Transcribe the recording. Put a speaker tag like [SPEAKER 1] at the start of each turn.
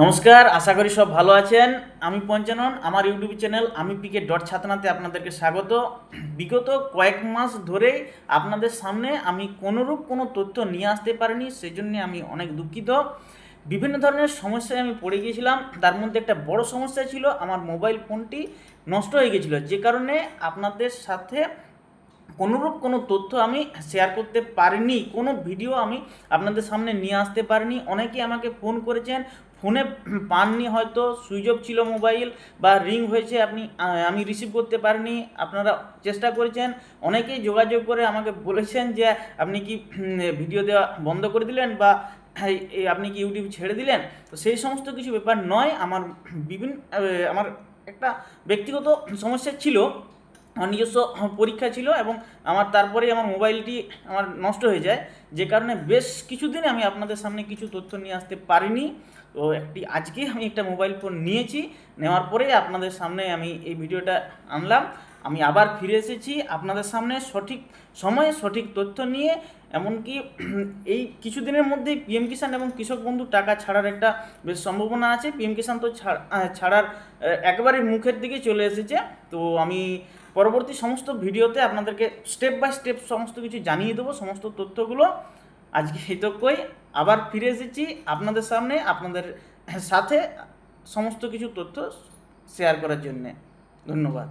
[SPEAKER 1] নমস্কার, আশা করি সব ভালো আছেন। আমি পঞ্চানন, আমার ইউটিউব চ্যানেল আমি পিকে ডট ছাতনাতে আপনাদেরকে স্বাগত। বিগত কয়েক মাস ধরেই আপনাদের সামনে আমি কোনোরূপ কোনো তথ্য নিয়ে আসতে পারিনি, সেজন্য আমি অনেক দুঃখিত। বিভিন্ন ধরনের সমস্যায় আমি পড়ে গিয়েছিলাম। তার মধ্যে একটা বড় সমস্যা ছিল, আমার মোবাইল ফোনটি নষ্ট হয়ে গেছিল যে কারণে আপনাদের সাথে কোনোরূপ কোনো তথ্য আমি শেয়ার করতে পারিনি, কোনো ভিডিও আমি আপনাদের সামনে নিয়ে আসতে পারিনি। অনেকেই আমাকে ফোন করেছেন ফোনে পাননি হয়তো সুইচ অফ ছিল মোবাইল বা রিং হয়েছে আপনি আমি রিসিভ করতে পারিনি, আপনারা চেষ্টা করেছেন। অনেকেই যোগাযোগ করে আমাকে বলেছেন যে, আপনি কি ভিডিও দেওয়া বন্ধ করে দিলেন বা আপনি কি ইউটিউব ছেড়ে দিলেন? তো সেই সমস্ত কিছু ব্যাপার নয়, আমার বিভিন্ন আমার একটা ব্যক্তিগত সমস্যা ছিল। আমার নিজস্ব পরীক্ষা ছিল এবং আমার তারপরেই আমার মোবাইলটি আমার নষ্ট হয়ে যায়। যে কারণে বেশ কিছুদিন আমি আপনাদের সামনে কিছু তথ্য নিয়ে আসতে পারিনি। তো একটি আজকে আমি একটা মোবাইল ফোন নিয়েছি। নেওয়ার পরে আপনাদের সামনে আমি এই ভিডিওটা আনলাম। আমি আবার ফিরে এসেছি আপনাদের সামনে সঠিক সময়ে সঠিক তথ্য নিয়ে। এমনকি এই কিছুদিনের মধ্যেই পিএম কিষাণ এবং কৃষক বন্ধু টাকা ছাড়ার একটা বেশ সম্ভাবনা আছে। পিএম কিষাণ তো ছাড়- ছাড়ার একেবারে মুখের দিকে চলে এসেছে। তো আমি পরবর্তী সমস্ত ভিডিওতে আপনাদেরকে স্টেপ বাই স্টেপ সমস্ত কিছু জানিয়ে দেবো, সমস্ত তথ্যগুলো। আজকে এতক্ষই আবার ফিরে এসেছি আপনাদের সামনে, আপনাদের সাথে সমস্ত কিছু তথ্য শেয়ার করার জন্যে। ধন্যবাদ।